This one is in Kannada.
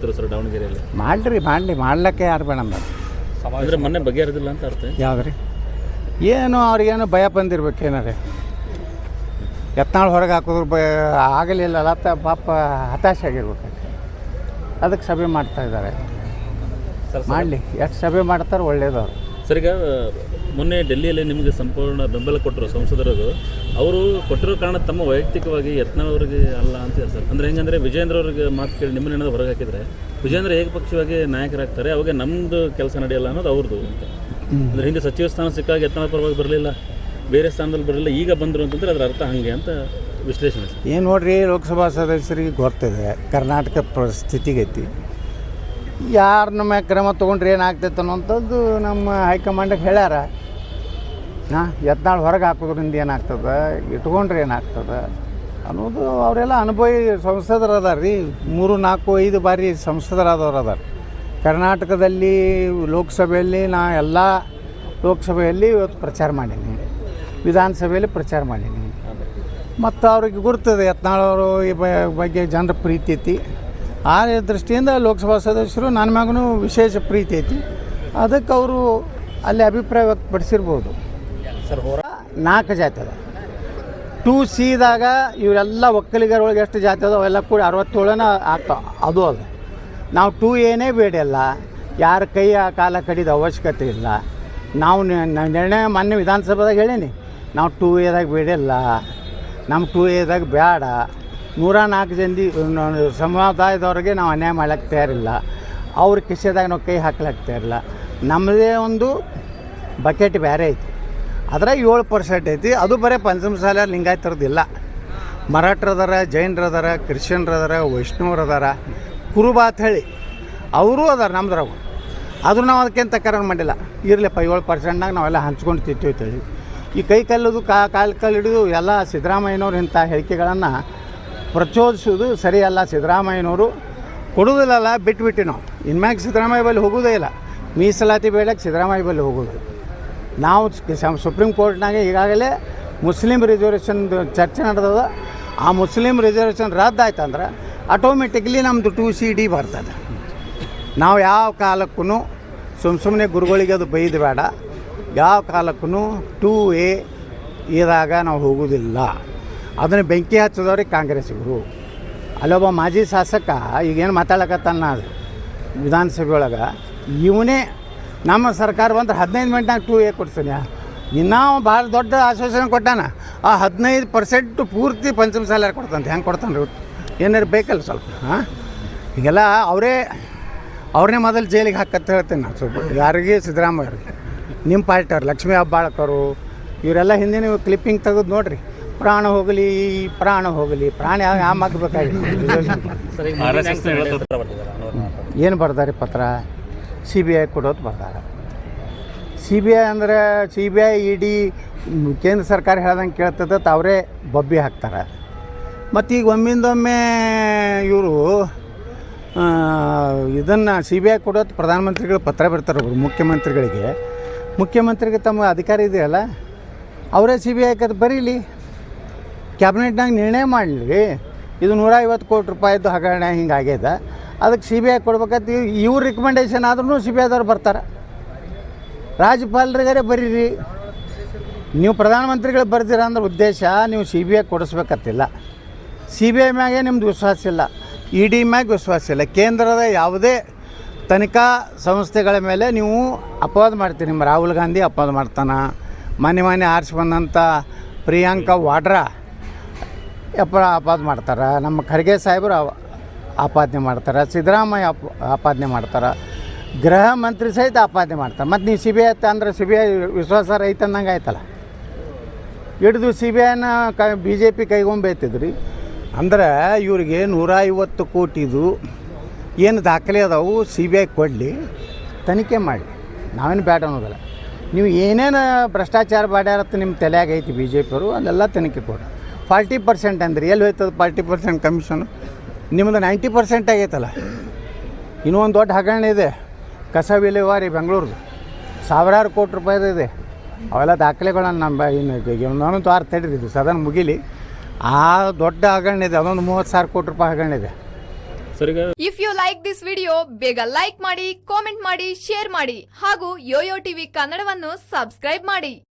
ಮಾಡ್ತಿರೋ ಸರ್ ದಾವಣಗೆರೆಯಲ್ಲಿ? ಮಾಡ್ರಿ ಮಾಡಲಿ ಮಾಡ್ಲಿಕ್ಕೆ ಯಾರು ಬೇಡ ಅಂದರೆ ಮೊನ್ನೆ ಬಗೆಹರಿದಿಲ್ಲ ಅಂತ ಅರ್ಥ ಯಾವ್ದು ರೀ ಏನು ಅವ್ರಿಗೇನು ಭಯ ಬಂದಿರ್ಬೇಕು ಏನಾರೆ? ಎತ್ನಾಳು ಹೊರಗೆ ಹಾಕಿದ್ರು ಭಯ ಆಗಲಿಲ್ಲ ಅಲ್ಲ ಪಾಪ ಹತಾಶೆ ಆಗಿರ್ಬೇಕು ಅದಕ್ಕೆ ಸಭೆ ಮಾಡ್ತಾ ಇದ್ದಾರೆ. ಮಾಡಲಿ ಎಷ್ಟು ಸಭೆ ಮಾಡ್ತಾರೆ ಒಳ್ಳೇದವ್ರು. ಸರ್ ಮೊನ್ನೆ ಡೆಲ್ಲಿಯಲ್ಲಿ ನಿಮಗೆ ಸಂಪೂರ್ಣ ಬೆಂಬಲ ಕೊಟ್ಟರು ಸಂಸದರು ಅವರು ಕೊಟ್ಟಿರೋ ಕಾರಣ ತಮ್ಮ ವೈಯಕ್ತಿಕವಾಗಿ ಯತ್ನವ್ರಿಗೆ ಅಲ್ಲ ಅಂತ ಸರ್. ಅಂದರೆ ಹೆಂಗಂದರೆ ವಿಜೇಂದ್ರ ಅವ್ರಿಗೆ ಮಾತು ಕೇಳಿ ನಿಮ್ಮನ್ನ ಏನಾದ್ರು ಹೊರಗೆ ಹಾಕಿದ್ರೆ, ವಿಜೇಂದ್ರ ಏಕಪಕ್ಷವಾಗಿ ನಾಯಕರಾಗ್ತಾರೆ, ಅವಾಗ ನಮ್ಮದು ಕೆಲಸ ನಡೆಯಲ್ಲ ಅನ್ನೋದು ಅವ್ರದ್ದು ಅಂತ. ಅಂದರೆ ಹಿಂದೆ ಸಚಿವ ಸ್ಥಾನ ಸಿಕ್ಕಾಗ ಯತ್ನ ಪರವಾಗಿ ಬರಲಿಲ್ಲ, ಬೇರೆ ಸ್ಥಾನದಲ್ಲಿ ಬರಲಿಲ್ಲ, ಈಗ ಬಂದರು ಅಂತಂದ್ರೆ ಅದರ ಅರ್ಥ ಹಾಗೆ ಅಂತ ವಿಶ್ಲೇಷಣೆ ಏನು ನೋಡ್ರಿ ಲೋಕಸಭಾ ಸದಸ್ಯರಿಗೆ ಗೊತ್ತಿದೆ, ಕರ್ನಾಟಕ ಪರಿಸ್ಥಿತಿಗೈತಿ. ಯಾರನ್ನ ಮ್ಯಾಗ ಕ್ರಮ ತೊಗೊಂಡ್ರೆ ಏನಾಗ್ತೈತೆ ಅನ್ನೋಂಥದ್ದು ನಮ್ಮ ಹೈಕಮಾಂಡಿಗೆ ಹೇಳ್ಯಾರ. ಹಾಂ? ಯತ್ನಾಳು ಹೊರಗೆ ಹಾಕೋದ್ರಿಂದ ಏನಾಗ್ತದೆ? ಇಟ್ಕೊಂಡ್ರೆ ಏನಾಗ್ತದೆ? ಅನ್ನೋದು ಅವರೆಲ್ಲ ಅನುಭವಿ ಸಂಸದರು ಅದಾರ ರೀ ಮೂರು, ನಾಲ್ಕು, ಐದು ಬಾರಿ ಸಂಸದರಾದವ್ರು ಅದಾರ ಕರ್ನಾಟಕದಲ್ಲಿ, ಲೋಕಸಭೆಯಲ್ಲಿ ನಾ ಎಲ್ಲ ಲೋಕಸಭೆಯಲ್ಲಿ ಇವತ್ತು ಪ್ರಚಾರ ಮಾಡೀನಿ. ವಿಧಾನಸಭೆಯಲ್ಲಿ ಪ್ರಚಾರ ಮಾಡೀನಿ. ಮತ್ತು ಅವ್ರಿಗೆ ಗುರ್ತದೆ ಯತ್ನಾಳವರು ಈ ಬಗ್ಗೆ ಜನರ ಪ್ರೀತಿ ಐತಿ. ಆ ದೃಷ್ಟಿಯಿಂದ ಲೋಕಸಭಾ ಸದಸ್ಯರು ನನ್ನ ಮ್ಯಾಗೂ ವಿಶೇಷ ಪ್ರೀತಿ ಐತಿ. ಅದಕ್ಕೆ ಅವರು ಅಲ್ಲಿ ಅಭಿಪ್ರಾಯ ವ್ಯಕ್ತಪಡಿಸಿರ್ಬೋದು. ಸರ್ ಹೋರ ನಾಲ್ಕು ಜಾತಿ ಅದ. ಟೂ ಸಿದಾಗ ಇವರೆಲ್ಲ ಒಕ್ಕಲಿಗರೊಳಗೆ ಎಷ್ಟು ಜಾತಿ ಅದಾವ ಅವೆಲ್ಲ ಕೂಡ ಅರವತ್ತೇಳನ ಆಗ್ತಾವ ಅದು ಅದು. ನಾವು ಟೂ ಏನೇ ಬೇಡಿಲ್ಲ ಯಾರ ಕೈ ಆ ಕಾಲ ಕಡಿದ ಅವಶ್ಯಕತೆ ಇಲ್ಲ. ನಾವು ನಿರ್ಣಯ ಮೊನ್ನೆ ವಿಧಾನಸಭೆದಾಗ ಹೇಳೀನಿ. ನಾವು ಟೂ ಎದಾಗ ಬೇಡಿಲ್ಲ ನಮ್ಮ ಟೂ ಎದಾಗ ಬೇಡ ನೂರ ನಾಲ್ಕು ಜನದಿ ಸಮುದಾಯದವ್ರಿಗೆ ನಾವು ಅನ್ಯಾಯ ಮಾಡಕ್ಕೆ ತಯಾರಿಲ್ಲ ಅವ್ರ ಕಿಸೆದಾಗ ನಾವು ಕೈ ಹಾಕ್ಲಕ್ಕೆ ತಯಾರಿಲ್ಲ ನಮ್ಮದೇ ಒಂದು ಬಕೆಟ್ ಬೇರೆ ಐತಿ. ಅದ್ರಾಗ ಏಳು ಪರ್ಸೆಂಟ್ ಐತಿ. ಅದು ಬರೀ ಪಂಚಮಸಾಲ ಲಿಂಗಾಯತರದಿಲ್ಲ ಮರಾಠರು ಜೈನರದಾರ, ಕ್ರಿಶ್ಚಿಯನ್ರದಾರ, ವೈಷ್ಣವರದಾರ ಕುರುಬ ಅಂತ ಹೇಳಿ ಅವರೂ ಅದಾರ ನಮ್ದ್ರಾಗ. ಆದರೂ ನಾವು ಅದಕ್ಕಿಂತ ಕರಣ ಮಾಡಿಲ್ಲ. ಇರಲಿಪ್ಪ, ಏಳು ಪರ್ಸೆಂಟ್ನಾಗ ನಾವೆಲ್ಲ ಹಂಚ್ಕೊಂಡು ತಿಂತೀವಿ ಅಂತೇಳಿ ಈ ಕೈ ಕಲ್ಲದು ಕಾಲು ಕಲ್ಲು ಹಿಡಿದು ಎಲ್ಲ ಸಿದ್ದರಾಮಯ್ಯನವ್ರು ಇಂಥ ಹೇಳಿಕೆಗಳನ್ನು ಪ್ರಚೋದಿಸೋದು ಸರಿಯಲ್ಲ ಸಿದ್ದರಾಮಯ್ಯನವರು. ಕೊಡೋದಿಲ್ಲಲ್ಲ ಬಿಟ್ಬಿಟ್ಟು ನಾವು. ಇನ್ಮ್ಯಾಗ ಸಿದ್ದರಾಮಯ್ಯ ಬಳಿ ಹೋಗೋದೇ ಇಲ್ಲ. ಮೀಸಲಾತಿ ಬೇಡಕ್ಕೆ ಸಿದ್ದರಾಮಯ್ಯ ಬಳಿ ಹೋಗೋದು ನಾವು ಸುಪ್ರೀಂ ಕೋರ್ಟ್ನಾಗ ಈಗಾಗಲೇ ಮುಸ್ಲಿಂ ರಿಸರ್ವೇಷನ್ ಚರ್ಚೆ ನಡೆದದ. ಆ ಮುಸ್ಲಿಂ ರಿಸರ್ವೇಷನ್ ರದ್ದಾಯ್ತಂದ್ರೆ ಆಟೋಮೆಟಿಕ್ಲಿ ನಮ್ಮದು ಟು ಸಿ ಡಿ ಬರ್ತದೆ. ನಾವು ಯಾವ ಕಾಲಕ್ಕೂ ಸುಮ್ಮ ಸುಮ್ಮನೆ ಗುರುಗಳಿಗೆ ಅದು ಬೈದು ಬೇಡ. ಯಾವ ಕಾಲಕ್ಕೂ ಟೂ ಎ ಇದಾಗ ನಾವು ಹೋಗೋದಿಲ್ಲ ಅದನ್ನು ಬೆಂಕಿ ಹಚ್ಚಿದವ್ರಿಗೆ ಕಾಂಗ್ರೆಸ್ಸಿಗರು. ಅಲ್ಲೊಬ್ಬ ಮಾಜಿ ಶಾಸಕ, ಈಗೇನು ಮಾತಾಡಕತ್ತಾನ ಅದು ವಿಧಾನಸಭೆ ಒಳಗೆ ಇವನೇ ನಮ್ಮ ಸರ್ಕಾರ ಬಂದ್ರೆ ಹದಿನೈದು ಮಿನಿಟ್ನಾಗ ಟೂ ಎ ಕೊಡ್ತೀನಿ ಇನ್ನೂ ಭಾಳ ದೊಡ್ಡ ಆಶ್ವಾಸನೆ ಕೊಟ್ಟಾನ. ಆ ಹದಿನೈದು ಪರ್ಸೆಂಟ್ ಪೂರ್ತಿ ಪಂಚಮ ಸಾಲ ಕೊಡ್ತಾನೆ ಹೆಂಗೆ ಕೊಡ್ತಾನೆ ರೀ ಏನಾರು ಬೇಕಲ್ಲ ಸ್ವಲ್ಪ, ಹಾಂ? ಹೀಗೆಲ್ಲ ಅವರೇ, ಅವ್ರನ್ನೇ ಮೊದಲು ಜೈಲಿಗೆ ಹಾಕತ್ತ ಹೇಳ್ತೀನಿ ನಾನು ಸ್ವಲ್ಪ. ಯಾರಿಗೆ ಸಿದ್ದರಾಮಯ್ಯವ್ರಿಗೆ ನಿಮ್ಮ ಪಾರ್ಟಿಯವ್ರು ಲಕ್ಷ್ಮೀ ಹೆಬ್ಬಾಳ್ಕರು, ಇವರೆಲ್ಲ ಹಿಂದಿನ ಕ್ಲಿಪ್ಪಿಂಗ್ ತೆಗೆದು ನೋಡ್ರಿ. ಪ್ರಾಣ ಹೋಗಲಿ ಪ್ರಾಣ ಹೋಗಲಿ ಪ್ರಾಣ ಯಾವ ಯಾವ ಹಾಕಬೇಕಾಗಿತ್ತು ಏನು ಬರ್ದಾರೆ ಪತ್ರ? ಸಿ ಬಿ ಐ ಕೊಡೋದು ಬರ್ದಾರೆ ಸಿ ಬಿ ಐ ಅಂದರೆ C B I E D ಕೇಂದ್ರ ಸರ್ಕಾರ ಹೇಳ್ದಂಗೆ ಕೇಳ್ತದ ಅವರೇ ಬಬ್ಬಿ ಹಾಕ್ತಾರೆ. ಮತ್ತು ಈಗ ಒಮ್ಮಿಂದೊಮ್ಮೆ ಇವರು ಇದನ್ನು ಸಿ ಬಿ ಐ ಕೊಡೋದು ಪ್ರಧಾನಮಂತ್ರಿಗಳು ಪತ್ರ ಬಿಡ್ತಾರೆ ಒಬ್ಬರು ಮುಖ್ಯಮಂತ್ರಿಗಳಿಗೆ. ಮುಖ್ಯಮಂತ್ರಿಗೆ ತಮ್ಮ ಅಧಿಕಾರ ಇದೆಯಲ್ಲ ಅವರೇ ಸಿ ಬಿ ಐ ಹಾಕೋದು ಬರೀಲಿ. ಕ್ಯಾಬಿನೆಟ್ನಾಗ ನಿರ್ಣಯ ಮಾಡಲಿ ಇದು ನೂರ ಐವತ್ತು ಕೋಟಿ ರೂಪಾಯಿದ್ದು ಹಗರಣ ಹಿಂಗೆ ಆಗ್ಯದ ಅದಕ್ಕೆ ಸಿ ಬಿ ಐ ಕೊಡ್ಬೇಕಂತ ಇವ್ರ ರಿಕಮೆಂಡೇಷನ್ ಆದ್ರೂ ಸಿ ಬಿ ಐದವ್ರು ಬರ್ತಾರೆ. ರಾಜ್ಯಪಾಲರಿಗಾರೆ ಬರೀರಿ. ನೀವು ಪ್ರಧಾನಮಂತ್ರಿಗಳು ಬರ್ತೀರ ಅಂದ್ರೆ ಉದ್ದೇಶ ನೀವು ಸಿ ಬಿ ಐ ಕೊಡಿಸ್ಬೇಕತ್ತಿಲ್ಲ ಸಿ ಬಿ ಐ ಮ್ಯಾಗೆ ನಿಮ್ದು ವಿಶ್ವಾಸ ಇಲ್ಲ. ಇ ಡಿ ಮ್ಯಾಗೆ ವಿಶ್ವಾಸ ಇಲ್ಲ. ಕೇಂದ್ರದ ಯಾವುದೇ ತನಿಖಾ ಸಂಸ್ಥೆಗಳ ಮೇಲೆ ನೀವು ಅಪವಾದ ಮಾಡ್ತೀರಿ. ನಿಮ್ಮ ರಾಹುಲ್ ಗಾಂಧಿ ಅಪವಾದ ಮಾಡ್ತಾನೆ. ಮನೆ ಮನೆ ಆರಿಸಿ ಬಂದಂಥ ಪ್ರಿಯಾಂಕಾ ವಾಡ್ರಾ ಅಪ ಆಪಾದನೆ ಮಾಡ್ತಾರೆ. ನಮ್ಮ ಖರ್ಗೆ ಸಾಹೇಬರು ಆಪಾದನೆ ಮಾಡ್ತಾರೆ. ಸಿದ್ದರಾಮಯ್ಯ ಅಪ್ ಆಪಾದನೆ ಮಾಡ್ತಾರೆ. ಗೃಹ ಮಂತ್ರಿ ಸಹಿತ ಆಪಾದನೆ ಮಾಡ್ತಾರೆ. ಮತ್ತು ನೀವು ಸಿ ಬಿ ಐ ಅಂದ್ರೆ ಸಿ ಬಿ ಐ ವಿಶ್ವಾಸ ರೈತ ಅಂದಂಗೆ ಆಯ್ತಲ್ಲ. ಹಿಡಿದು ಸಿ ಬಿ ಐನ ಕ, ಬಿ ಜೆ ಪಿ ಕೈಗೊಂಬೈತಿದ್ರಿ. ಅಂದ್ರೆ ಇವ್ರಿಗೆ ನೂರ ಐವತ್ತು ಕೋಟಿದು ಏನು ದಾಖಲೆ ಅದಾವು ಸಿ ಬಿ ಐ ಕೊಡಲಿ, ತನಿಖೆ ಮಾಡಿ ನಾವೇನು ಬ್ಯಾಡ ಅನ್ನೋದಿಲ್ಲ. ನೀವು ಏನೇನು ಭ್ರಷ್ಟಾಚಾರ ಬಾಡ್ಯಾರತ್ತ ನಿಮ್ಮ ತಲೆಯಾಗೈತಿ ಬಿ ಜೆ ಪಿಯವರು ಅದೆಲ್ಲ ತನಿಖೆ ಕೊಡಿ. ಫಾರ್ಟಿ ಪರ್ಸೆಂಟ್ ಅಂದ್ರೆ ಎಲ್ಲಿ ಹೋಯ್ತದ ಫಾರ್ಟಿ ಪರ್ಸೆಂಟ್ ಕಮಿಷನ್ ನಿಮ್ಮದು ನೈಂಟಿ ಪರ್ಸೆಂಟ್ ಆಗೈತಲ್ಲ. ಇನ್ನೂ ಒಂದು ದೊಡ್ಡ ಹಗರಣ ಇದೆ. ಕಸ ವಿಲೇವಾರಿ ಬೆಂಗಳೂರ್ದು. ಸಾವಿರಾರು ಕೋಟಿ ರೂಪಾಯಿದು ಇದೆ. ಅವೆಲ್ಲ ದಾಖಲೆಗಳನ್ನು ನಮ್ಮ ಇನ್ನು ಇನ್ನೊಂದು ವಾರ ತಡೀರಿ ಇದು ಸದನ ಮುಗಿಲಿ. ಆ ದೊಡ್ಡ ಹಗರಣ ಇದೆ ಅದೊಂದು ಮೂವತ್ತು ಸಾವಿರ ಕೋಟಿ ರೂಪಾಯಿ ಹಗರಣ ಇದೆ. Sir if you like this video ಬೇಗ ಲೈಕ್ ಮಾಡಿ ಕಾಮೆಂಟ್ ಮಾಡಿ ಶೇರ್ ಮಾಡಿ. ಹಾಗೂ ಯೋಯೋ ಟಿವಿ ಕನ್ನಡವನ್ನು ಸಬ್ಸ್ಕ್ರೈಬ್ ಮಾಡಿ.